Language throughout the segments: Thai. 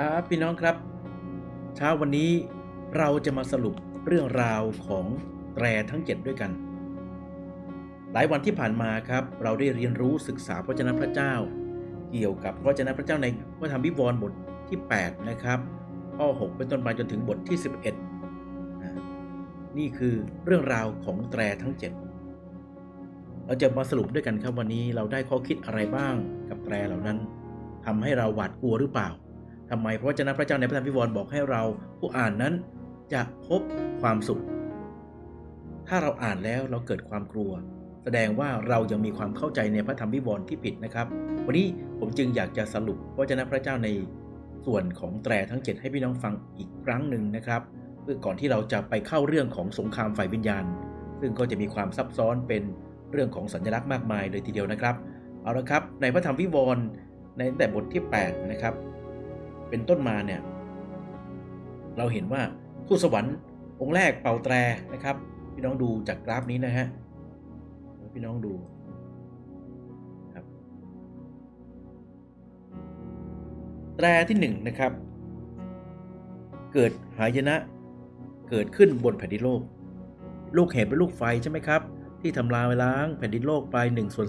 ครับพี่น้องครับ เช้าวันนี้เราจะมาสรุปเรื่องราวของแตรทั้ง 7 ด้วยกัน หลายวันที่ผ่านมาครับ เราได้เรียนรู้ศึกษาพระเจ้าพระเจ้า เกี่ยวกับพระเจ้าพระเจ้าในพระธรรมวิวรณ์บทที่ 8 นะครับ ข้อ 6 เป็นต้นมาจนถึงบทที่ 11อ่านี่คือเรื่องราวของแตรทั้ง 7 เราจะมาสรุปด้วยกันครับวันนี้เราได้ข้อคิดอะไรบ้างกับแตรเหล่านั้นทำให้เราหวาดกลัวหรือเปล่า ทำไม เพราะวจนะพระเจ้าในพระธรรมวิวรณ์บอกให้เราผู้อ่านนั้นจะพบความสุข ถ้าเราอ่านแล้วเราเกิดความกลัว แสดงว่าเรายังมีความเข้าใจในพระธรรมวิวรณ์ที่ผิดนะครับ วันนี้ผมจึงอยากจะสรุปพระวจนะพระเจ้าในส่วนของแตรทั้ง 7 ให้พี่น้องฟังอีกครั้งหนึ่งนะครับ เพื่อก่อนที่เราจะไปเข้าเรื่องของสงครามฝ่ายวิญญาณ ซึ่งก็จะมีความซับซ้อนเป็นเรื่องของสัญลักษณ์มากมายเลยทีเดียวนะครับ เอาละครับ ในพระธรรมวิวรณ์ในตั้งแต่บทที่ 8 นะครับ เป็นต้นมาเนี่ยเราเห็นว่าทูตสวรรค์องค์แรกเป่าแตรนะครับ พี่น้องดูจากกราฟนี้นะฮะพี่น้องดูครับแตรที่หนึ่งนะครับ เกิดหายนะเกิดขึ้นบนแผ่นดินโลก ลูกเห็บเป็นลูกไฟใช่ไหมครับ ที่ทำลายล้างแผ่นดินโลกไป1ส่วน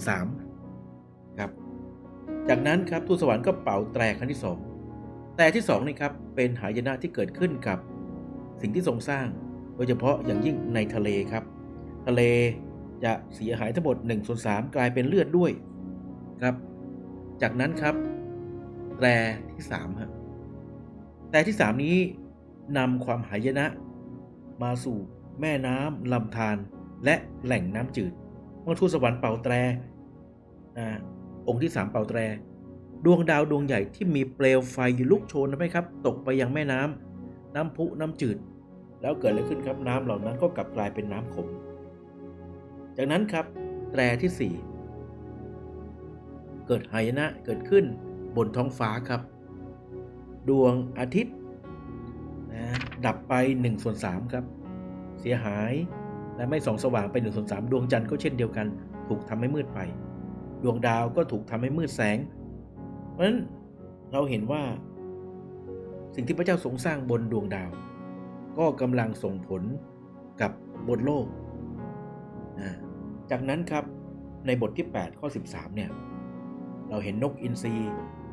3ครับ จากนั้นครับทูตสวรรค์ก็เป่าแตรครั้งที่สอง แต่ที่สองนี่ครับเป็นหายนะที่เกิดขึ้นกับสิ่งที่ทรงสร้าง โดยเฉพาะอย่างยิ่งในทะเลครับ ทะเลจะเสียหายทั้งหมด1ส่วน3กลายเป็นเลือดด้วยครับ จากนั้นครับแตรที่3ครับแตรที่ 3 นี้นำความหายนะ มาสู่แม่น้ำลำธารและแหล่งน้ำจืดเมื่อทูตสวรรค์เป่าแตรอองค์ที่ 3 เป่าแตร ดวงดาวดวงใหญ่ที่มีเปลวไฟลุกโชนนะไหมครับ ตกไปยังแม่น้ำน้ำพุน้ำจืด แล้วเกิดอะไรขึ้นครับน้ำเหล่านั้นก็กลับกลายเป็นน้ำขม จากนั้นครับแตรที่ 4 เกิดหายนะเกิดขึ้นบนท้องฟ้าครับ ดวงอาทิตย์นะดับไป1ส่วน3ครับ เสียหายและไม่ส่องสว่างไป1ส่วน3ดวงจันทร์ก็เช่นเดียวกัน ถูกทำให้มืดไป ดวงดาวก็ถูกทำให้มืดแสง เพราะฉะนั้นเราเห็นว่า สิ่งที่พระเจ้าทรงสร้างบนดวงดาว ก็กำลังส่งผลกับบนโลก จากนั้นครับในบทที่ 8 ข้อ 13 เนี่ย เราเห็นนกอินทรี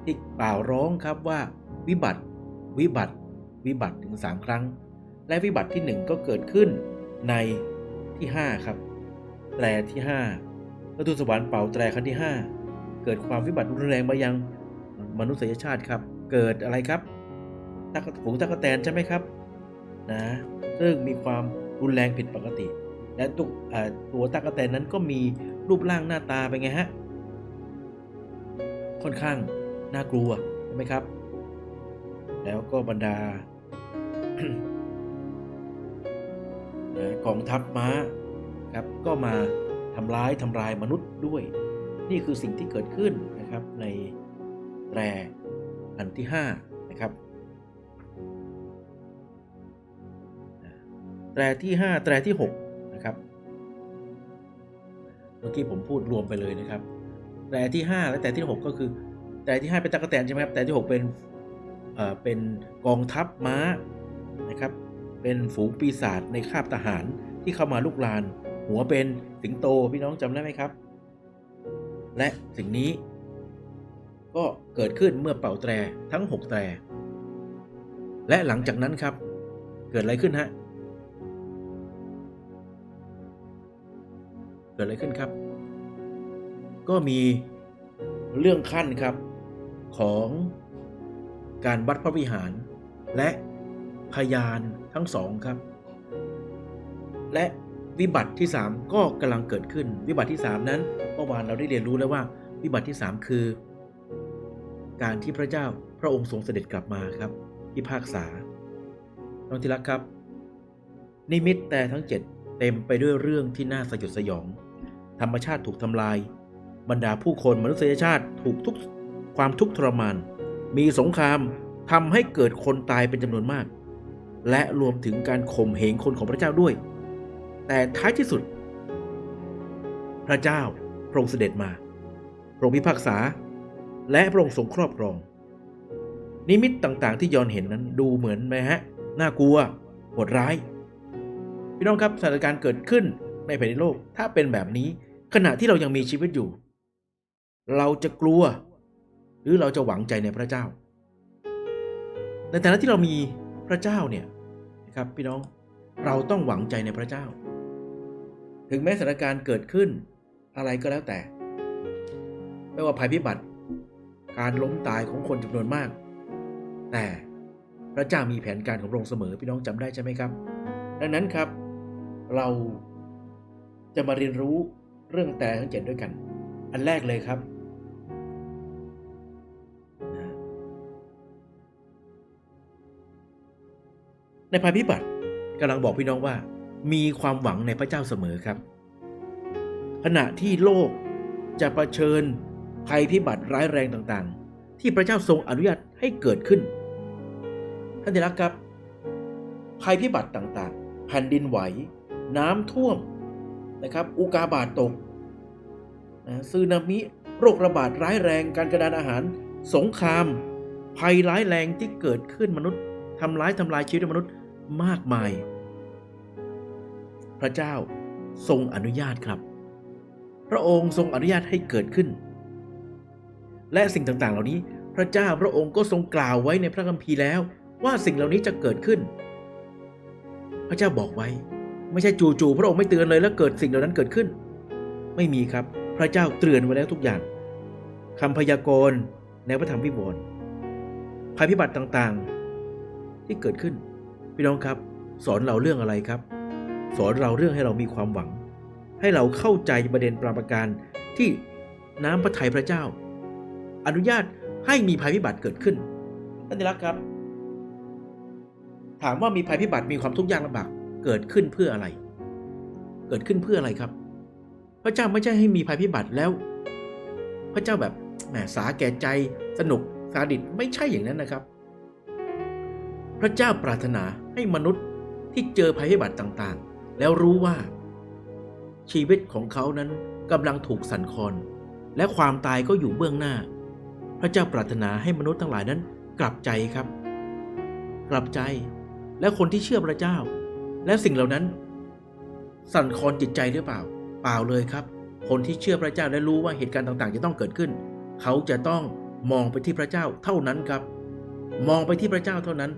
ที่เป่าร้องครับว่าวิบัติ วิบัติ วิบัติถึง 3 ครั้ง และวิบัติที่ 1 ก็เกิดขึ้นในที่ 5 ครับแตรที่5พระทูสวรรค์เป่าแตรครั้งที่ 5 เกิดความวิบัติรุนแรงมายัง มนุษยชาติครับ เกิดอะไรครับตักฝูงตักแตนใช่ไหมครับนะซึ่งมีความรุนแรงผิดปกติ และตุกเอ่อตัวตักแตนนั้นก็มีรูปร่างหน้าตาเป็นไงฮะค่อนข้างน่ากลัวใช่ไหมครับ แล้วก็บรรดานะกองทัพม้าครับก็มาทำร้ายทำลายมนุษย์ด้วย นี่คือสิ่งที่เกิดขึ้นนะครับใน แตรอันที่ 5 นะครับ แตรที่ 5 แตรที่ 6 นะครับ เมื่อกี้ผมพูดรวมไปเลยนะครับ แตรที่ 5 และแตรที่ 6 ก็คือ แตรที่ 5 เป็นตะกแตนใช่ไหมครับ แตรที่ 6 เป็นเอ่อเป็นกองทัพม้านะครับ เป็นฝูงปีศาจในคาบทหารที่เข้ามาลุกลาน หัวเป็นสิงโตพี่น้องจำได้ไหมครับ และสิ่งนี้ ก็เกิดขึ้นเมื่อเป่าแตรทั้ง 6 แตร และหลังจากนั้นครับ เกิดอะไรขึ้นฮะ เกิดอะไรขึ้นครับ ก็มีเรื่องขั้นครับของการวัดพระวิหาร และพยานทั้งสองครับ และวิบัติที่ 3 ก็กำลังเกิดขึ้น วิบัติที่ 3 นั้นเมื่อวานเราได้เรียนรู้แล้วว่า วิบัติที่ 3 คือ การที่พระเจ้าพระองค์ทรงเสด็จกลับมาครับพิพากษาน้องที่รักครับ นิมิตแต่ทั้ง 7 เต็มไปด้วยเรื่องที่น่าสยดสยอง ธรรมชาติถูกทำลาย บรรดาผู้คนมนุษยชาติถูกทุกความทุกข์ทรมาน มีสงครามทำให้เกิดคนตายเป็นจำนวนมาก และรวมถึงการข่มเหงคนของพระเจ้าด้วย แต่ท้ายที่สุด พระเจ้าพระองค์เสด็จมาพระองค์พิพากษา และพระองค์ทรงครอบครอง นิมิตต่างๆ ที่ยอนเห็นนั้นดูเหมือนไหมฮะ น่ากลัวโหดร้าย พี่น้องครับสถานการณ์เกิดขึ้นในแผ่นดินโลกถ้าเป็นแบบนี้ขณะที่เรายังมีชีวิตอยู่ เราจะกลัว หรือเราจะหวังใจในพระเจ้า ในฐานะที่เรามีพระเจ้าเนี่ยนะครับพี่น้องเราต้องหวังใจในพระเจ้า ถึงแม้สถานการณ์เกิดขึ้นอะไรก็แล้วแต่ ไม่ว่าภัยพิบัติ การล้มตายของคนจำนวนมาก แต่พระเจ้ามีแผนการของพระองค์เสมอพี่น้องจำได้ใช่ไหมครับ ดังนั้นครับ เราจะมาเรียนรู้เรื่องแต่ทั้งเจ็ดด้วยกัน อันแรกเลยครับ ในภัยพิบัติกำลังบอกพี่น้องว่า มีความหวังในพระเจ้าเสมอครับ ขณะที่โลกจะะเผชิญ ภัยพิบัติร้ายแรงต่างๆ ที่พระเจ้าทรงอนุญาตให้เกิดขึ้น ท่านที่รักครับ ภัยพิบัติต่างๆ แผ่นดินไหว น้ำท่วมนะครับ อุกาบาตตกนะซึนามิโรคระบาดร้ายแรงการกระดานอาหาร สงคราม ภัยร้ายแรงที่เกิดขึ้นมนุษย์ทำร้ายทำลายชีวิตมนุษย์มากมาย พระเจ้าทรงอนุญาตครับ พระองค์ทรงอนุญาตให้เกิดขึ้น และสิ่งต่างๆ เหล่านี้ พระเจ้าพระองค์ก็ทรงกล่าวไว้ในพระคัมภีร์แล้ว ว่าสิ่งเหล่านี้จะเกิดขึ้น พระเจ้าบอกไว้ ไม่ใช่จู่ๆพระองค์ไม่เตือนเลยแล้วเกิดสิ่งเหล่านั้นเกิดขึ้น ไม่มีครับ พระเจ้าเตือนไว้แล้วทุกอย่างคำพยากรณ์ในพระธรรมวิบวรณ์ภัยพิบัติต่างๆ ที่เกิดขึ้นพี่น้องครับ สอนเราเรื่องอะไรครับ สอนเราเรื่องให้เรามีความหวัง ให้เราเข้าใจประเด็นประการที่น้ำพระทัยพระเจ้า อนุญาตให้มีภัยพิบัติเกิดขึ้นท่านที่รักครับ ถามว่ามีภัยพิบัติมีความทุกข์ยากลำบากเกิดขึ้นเพื่ออะไร เกิดขึ้นเพื่ออะไรครับ พระเจ้าไม่ใช่ให้มีภัยพิบัติแล้ว พระเจ้าแบบแหมสาแก่ใจสนุกซาดิสไม่ใช่อย่างนั้นนะครับ พระเจ้าปรารถนาให้มนุษย์ที่เจอภัยพิบัติต่างๆ แล้วรู้ว่า ชีวิตของเขานั้นกำลังถูกสั่นคลอนและความตายก็อยู่เบื้องหน้า พระเจ้าปรารถนาให้มนุษย์ทั้งหลายนั้นกลับใจครับ กลับใจและคนที่เชื่อพระเจ้า และสิ่งเหล่านั้น สั่นคลอนจิตใจหรือเปล่า เปล่าเลยครับ คนที่เชื่อพระเจ้าและรู้ว่าเหตุการณ์ต่างๆ จะต้องเกิดขึ้น เขาจะต้องมองไปที่พระเจ้าเท่านั้นครับ มองไปที่พระเจ้าเท่านั้น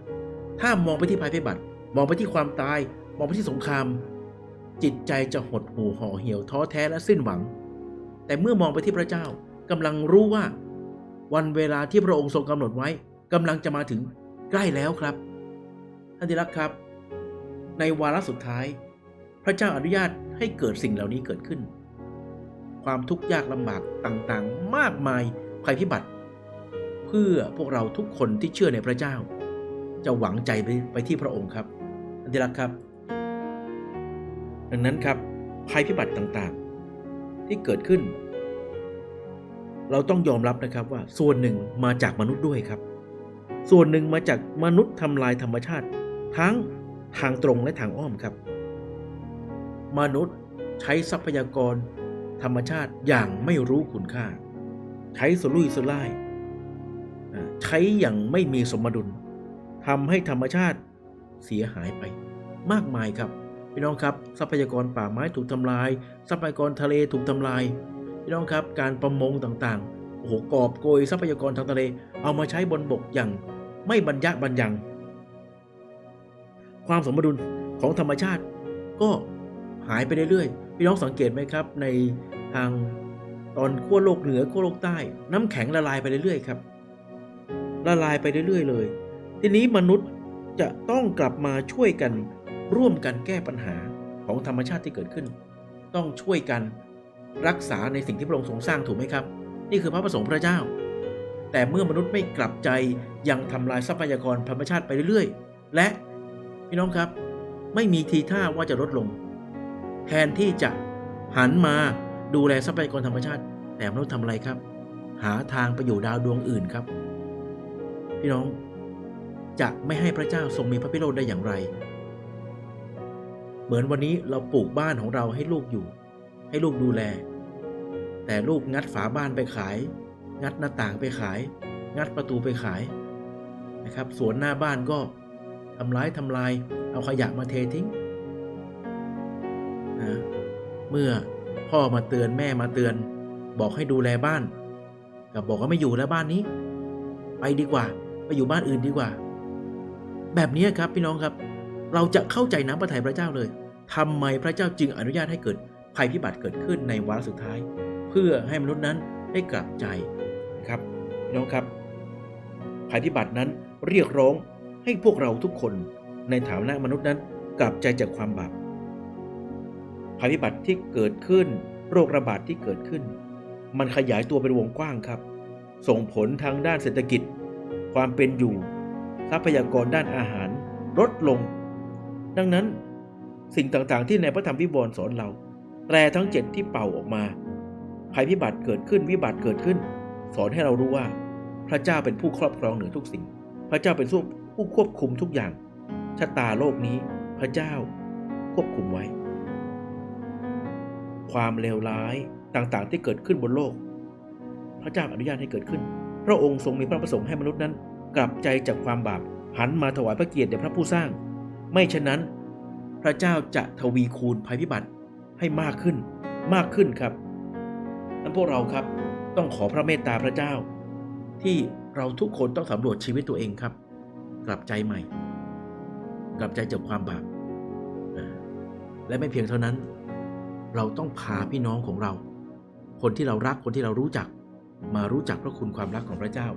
ถ้ามองไปที่ภัยพิบัติ มองไปที่ความตาย มองไปที่สงคราม จิตใจจะหดหู่ห่อเหี่ยวท้อแท้และสิ้นหวัง แต่เมื่อมองไปที่พระเจ้ากำลังรู้ว่า วันเวลาที่พระองค์ทรงกำหนดไว้กำลังจะมาถึงใกล้แล้วครับ ท่านที่รักครับ ในวาระสุดท้าย พระเจ้าอนุญาตให้เกิดสิ่งเหล่านี้เกิดขึ้น ความทุกข์ยากลำบากต่างๆ มากมายภัยพิบัติ เพื่อพวกเราทุกคนที่เชื่อในพระเจ้า จะหวังใจไปไปที่พระองค์ครับท่านที่รักครับ ดังนั้นครับภัยพิบัติต่างๆ ที่เกิดขึ้น เราต้องยอมรับนะครับว่าส่วนหนึ่งมาจากมนุษย์ด้วยครับ ส่วนหนึ่งมาจากมนุษย์ทำลายธรรมชาติ ทั้งทางตรงและทางอ้อมครับ มนุษย์ใช้ทรัพยากร ธรรมชาติอย่างไม่รู้คุณค่า ใช้สุรุ่ยสุร่ายใช้อย่างไม่มีสมดุลทำให้ธรรมชาติเสียหายไป มากมายครับพี่น้องครับ ทรัพยากรป่าไม้ถูกทำลาย ทรัพยากรทะเลถูกทำลาย พี่น้องครับการประมงต่างๆ โอ้โหกอบโกยทรัพยากรทางทะเล เอามาใช้บนบกอย่างไม่บรรยะบรรยัง ความสมดุลของธรรมชาติก็หายไปเรื่อยๆ พี่น้องสังเกตไหมครับ ในทางตอนขั้วโลกเหนือขั้วโลกใต้ น้ำแข็งละลายไปเรื่อยๆครับ ละลายไปเรื่อยๆเลย ทีนี้มนุษย์จะต้องกลับมาช่วยกันร่วมกันแก้ปัญหาของธรรมชาติที่เกิดขึ้น ต้องช่วยกัน รักษาในสิ่งที่พระองค์ทรงสร้างถูกไหมครับ นี่คือพระประสงค์พระเจ้า แต่เมื่อมนุษย์ไม่กลับใจยังทำลายทรัพยากรธรรมชาติไปเรื่อยๆ และพี่น้องครับ ไม่มีทีท่าว่าจะลดลง แทนที่จะหันมาดูแลทรัพยากรธรรมชาติ แต่มนุษย์ทำอะไรครับ หาทางไปอยู่ดาวดวงอื่นครับ พี่น้องจะไม่ให้พระเจ้าทรงมีพระพิโรธได้อย่างไร เหมือนวันนี้เราปลูกบ้านของเราให้ลูกอยู่ ให้ลูกดูแล แต่ลูกงัดฝาบ้านไปขาย งัดหน้าต่างไปขาย งัดประตูไปขายนะครับสวนหน้าบ้านก็ทำร้ายทำลาย เอาขยะมาเททิ้งนะเมื่อพ่อมาเตือนแม่มาเตือน บอกให้ดูแลบ้าน กับบอกว่าไม่อยู่แล้วบ้านนี้ ไปดีกว่า ไปอยู่บ้านอื่นดีกว่า แบบนี้ครับพี่น้องครับ เราจะเข้าใจน้ำพระทัยพระเจ้าเลยทำไมพระเจ้าจึงอนุญาตให้เกิด ภัยพิบัติเกิดขึ้นในวาระสุดท้าย เพื่อให้มนุษย์นั้นได้กลับใจนะครับพี่น้องครับภัยพิบัตินั้นเรียกร้องให้พวกเราทุกคนในฐานะมนุษย์นั้นกลับใจจากความบาปภัยพิบัติที่เกิดขึ้น โรคระบาดที่เกิดขึ้น มันขยายตัวเป็นวงกว้างครับ ส่งผลทางด้านเศรษฐกิจ ความเป็นอยู่ ทรัพยากรด้านอาหาร ลดลง ดังนั้นสิ่งต่างๆที่ในพระธรรมวิวรณ์สอนเรา แตรทั้งเจ็ดที่เป่าออกมา ภัยพิบัติเกิดขึ้นวิบัติเกิดขึ้น สอนให้เรารู้ว่า พระเจ้าเป็นผู้ครอบครองเหนือทุกสิ่ง พระเจ้าเป็นผู้ควบคุมทุกอย่าง ชะตาโลกนี้ พระเจ้าควบคุมไว้ ความเลวร้ายต่างๆที่เกิดขึ้นบนโลก พระเจ้าอนุญาตให้เกิดขึ้น พระองค์ทรงมีพระประสงค์ให้มนุษย์นั้น กลับใจจากความบาปหันมาถวายพระเกียรติแด่พระผู้สร้าง ไม่เช่นนั้น พระเจ้าจะทวีคูณภัยพิบัติ ให้มากขึ้น มากขึ้นครับนั้นพวกเราครับต้องขอพระเมตตาพระเจ้า ที่เราทุกคนต้องสำรวจชีวิตตัวเองครับ กลับใจใหม่ กลับใจจากความบาปและไม่เพียงเท่านั้น เราต้องพาพี่น้องของเรา คนที่เรารักคนที่เรารู้จัก มารู้จักพระคุณความรักของพระเจ้า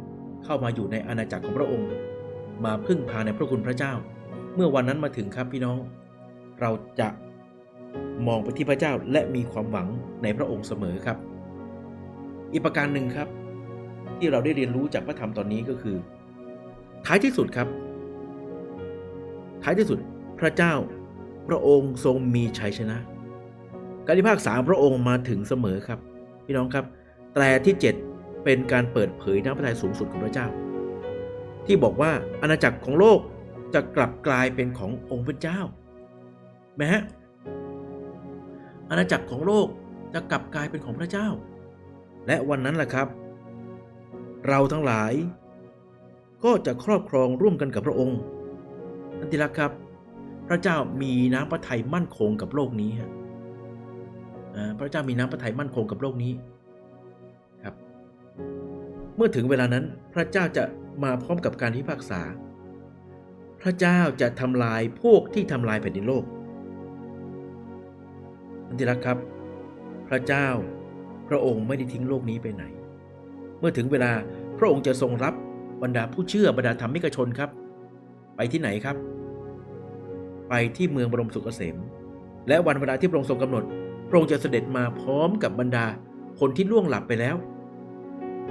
เข้ามาอยู่ในอาณาจักรของพระองค์ มาพึ่งพาในพระคุณพระเจ้า เมื่อวันนั้นมาถึงครับพี่น้อง เราจะ มองไปที่พระเจ้าและมีความหวังในพระองค์เสมอครับ อีกประการหนึ่งครับ ที่เราได้เรียนรู้จากพระธรรมตอนนี้ก็คือ ท้ายที่สุดครับ ท้ายที่สุดพระเจ้าพระองค์ทรงมีชัยชนะ การพิพากษาพระองค์มาถึงเสมอครับพี่น้องครับ แต่ที่ 7 เป็นการเปิดเผยน้ำพระทัยสูงสุดของพระเจ้า ที่บอกว่าอาณาจักรของโลกจะกลับกลายเป็นขององค์พระเจ้าแม้ อาณาจักรของโลกจะกลับกลายเป็นของพระเจ้า และวันนั้นแหละครับ เราทั้งหลาย ก็จะครอบครองร่วมกันกับพระองค์นั่นทีละครับ พระเจ้ามีน้ำพระทัยมั่นคงกับโลกนี้ฮะพระเจ้ามีน้ำพระทัยมั่นคงกับโลกนี้ครับ เมื่อถึงเวลานั้นพระเจ้าจะมาพร้อมกับการพิพากษา พระเจ้าจะทำลายพวกที่ทำลายแผ่นดินโลก ท่านที่รักครับ พระเจ้า พระองค์ไม่ได้ทิ้งโลกนี้ไปไหน เมื่อถึงเวลาพระองค์จะทรงรับบรรดาผู้เชื่อบรรดาธรรมิกชนครับ ไปที่ไหนครับ ไปที่เมืองบรมสุขเกษมและวันเวลาที่พระองค์ทรงกำหนด พระองค์จะเสด็จมาพร้อมกับบรรดาคนที่ล่วงหลับไปแล้ว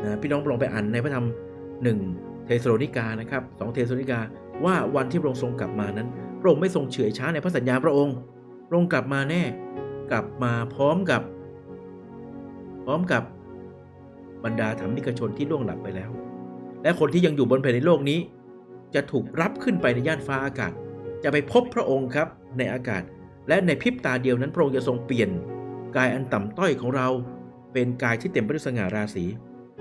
นะพี่น้องลองไปอ่านในพระธรรมหนึ่งเทสโลนิกานะครับสองเทสโลนิกาว่าวันที่พระองค์ทรงกลับมานั้น พระองค์ไม่ทรงเฉื่อยช้าในพระสัญญาพระองค์พระองค์กลับมาแน่ กลับมาพร้อมกับ พร้อมกับบรรดาธรรมิกชนที่ล่วงหลับไปแล้ว และคนที่ยังอยู่บนแผ่นดินโลกนี้ จะถูกรับขึ้นไปในย่านฟ้าอากาศ จะไปพบพระองค์ครับในอากาศ และในพริบตาเดียวนั้นพระองค์จะทรงเปลี่ยนกายอันต่ำต้อยของเราเป็นกายที่เต็มไปด้วยสง่าราศี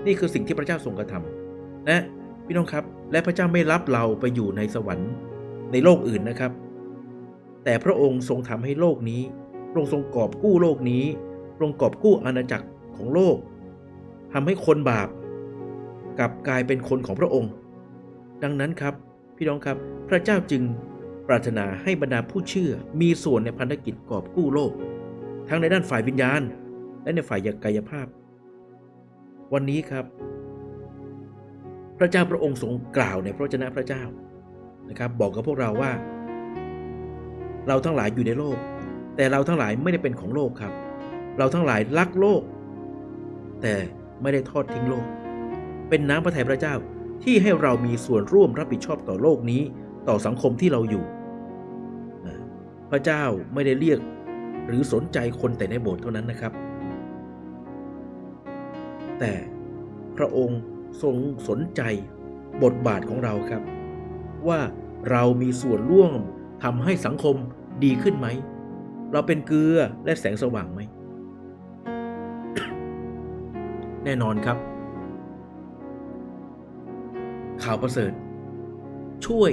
นี่คือสิ่งที่พระเจ้าทรงกระทำและพี่น้องครับ และพระเจ้าไม่รับเราไปอยู่ในสวรรค์ในโลกอื่นนะครับ แต่พระองค์ทรงทำให้โลกนี้ ระองค์ทรงกอบกู้โลกนี้พระองค์กอบกู้อาณาจักรของโลกทำให้คนบาปกลับกลายเป็นคนของพระองค์ ดังนั้นครับ พี่น้องครับ พระเจ้าจึงปรารถนาให้บรรดาผู้เชื่อมีส่วนในพันธกิจกอบกู้โลก ทั้งในด้านฝ่ายวิญญาณ และในฝ่ายกายภาพ วันนี้ครับ พระเจ้าพระองค์ทรงกล่าวในพระวจนะพระเจ้านะครับ บอกกับพวกเราว่า เราทั้งหลายอยู่ในโลก แต่เราทั้งหลายไม่ได้เป็นของโลกครับ เราทั้งหลายรักโลก แต่ไม่ได้ทอดทิ้งโลก เป็นน้ำพระทัยพระเจ้าที่ให้เรามีส่วนร่วมรับผิดชอบต่อโลกนี้ ต่อสังคมที่เราอยู่ พระเจ้าไม่ได้เรียกหรือสนใจคนแต่ในโบสถ์เท่านั้นนะครับ แต่พระองค์ทรงสนใจบทบาทของเราครับ ว่าเรามีส่วนร่วมทำให้สังคมดีขึ้นไหม เราเป็นเกลือและแสงสว่างไหม แน่นอนครับ ข่าวประเสริฐ ช่วย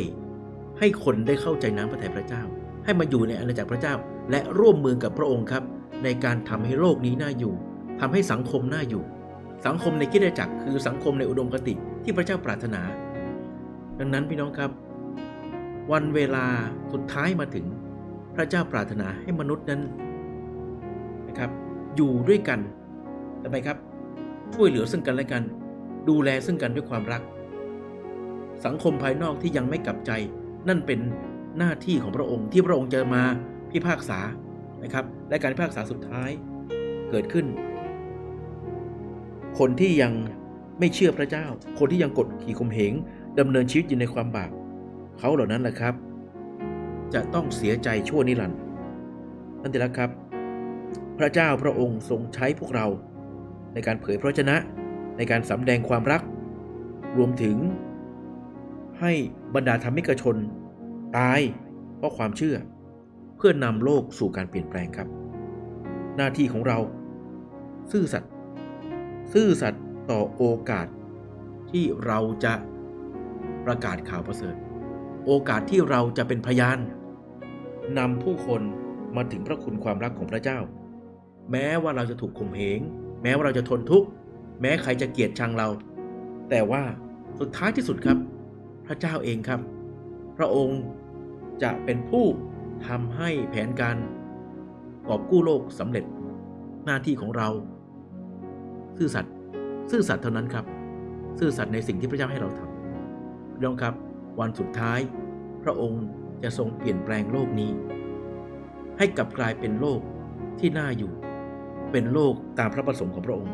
ให้คนได้เข้าใจน้ำพระทัยพระเจ้า ให้มาอยู่ในอาณาจักรพระเจ้า และร่วมมือกับพระองค์ครับ ในการทำให้โลกนี้น่าอยู่ทำให้สังคมน่าอยู่ สังคมในคิดจักรคือสังคมในอุดมคติที่พระเจ้าปรารถนา ดังนั้นพี่น้องครับ วันเวลาสุดท้ายมาถึง พระเจ้าปรารถนาให้มนุษย์นั้นนะครับ อยู่ด้วยกันทำไมครับ ช่วยเหลือซึ่งกันและกัน ดูแลซึ่งกันด้วยความรัก สังคมภายนอกที่ยังไม่กลับใจ นั่นเป็นหน้าที่ของพระองค์ที่พระองค์จะมาพิพากษานะครับ และการพิพากษาสุดท้ายเกิดขึ้น คนที่ยังไม่เชื่อพระเจ้า คนที่ยังกดขี่ข่มเหงดำเนินชีวิตอยู่ในความบาปเขาเหล่านั้นแหละครับ จะต้องเสียใจชั่วนิรันดร์นั่นเองละครับ พระเจ้าพระองค์ทรงใช้พวกเราในการเผยพระวจนะในการสำแดงความรัก รวมถึง ให้บรรดาธรรมิกชน ตายเพราะความเชื่อ เพื่อนำโลกสู่การเปลี่ยนแปลงครับ หน้าที่ของเรา ซื่อสัตย์ซื่อสัตย์ต่อโอกาสที่เราจะประกาศข่าวประเสริฐ โอกาสที่เราจะเป็นพยาน นำผู้คนมาถึงพระคุณความรักของพระเจ้า แม้ว่าเราจะถูกข่มเหง แม้ว่าเราจะทนทุกข์ แม้ใครจะเกลียดชังเรา แต่ว่าสุดท้ายที่สุดครับ พระเจ้าเองครับ พระองค์จะเป็นผู้ทำให้แผนการกอบกู้โลกสำเร็จหน้าที่ของเรา ซื่อสัตย์ซื่อสัตย์เท่านั้นครับ ซื่อสัตย์ในสิ่งที่พระเจ้าให้เราทำพี่น้องครับ วันสุดท้าย พระองค์ จะทรงเปลี่ยนแปลงโลกนี้ ให้กลับกลายเป็นโลกที่น่าอยู่ เป็นโลกตามพระประสงค์ของพระองค์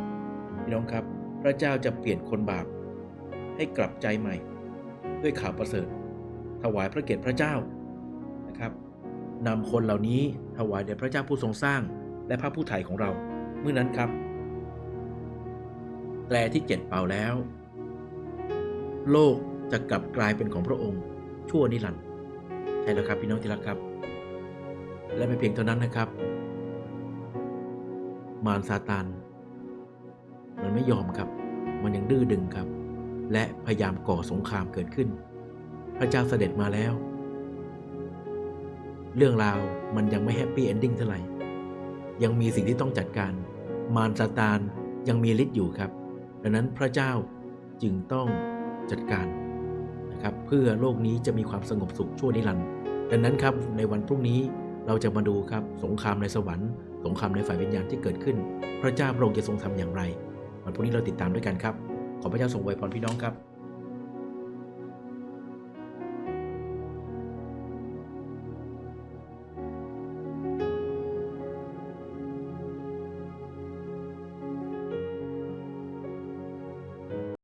พี่น้องครับ พระเจ้าจะเปลี่ยนคนบาป ให้กลับใจใหม่ ด้วยข่าวประเสริฐ ถวายพระเกียรติพระเจ้านะครับนำคนเหล่านี้ถวายแด่พระเจ้าผู้ทรงสร้าง และพระผู้ไถ่ของเรา เมื่อนั้นครับแตรที่เจ็ดเป่าแล้ว โลกจะกลับกลายเป็นของพระองค์ ชั่วนิรันดร์ ใช่แล้วครับพี่น้องที่รักครับ และไม่เพียงเท่านั้นนะครับ มารซาตานมันไม่ยอมครับ มันยังดื้อดึงครับ และพยายามก่อสงครามเกิดขึ้น พระเจ้าเสด็จมาแล้ว เรื่องราวมันยังไม่แฮปปี้เอนดิ้งเท่าไหร่ ยังมีสิ่งที่ต้องจัดการ มารซาตานยังมีฤทธิ์อยู่ครับ ดังนั้นพระเจ้าจึงต้องจัดการ ครับเพื่อโลกนี้จะมีความสงบสุขชั่วนิรันดร์ดังนั้นครับในวันพรุ่งนี้เราจะมาดูครับสงครามในสวรรค์สงครามในฝ่ายวิญญาณที่เกิดขึ้น พระเจ้าพระองค์จะทรงทำอย่างไร วันพรุ่งนี้เราติดตามด้วยกันครับ ขอพระเจ้าทรงไวยพรพี่น้องครับ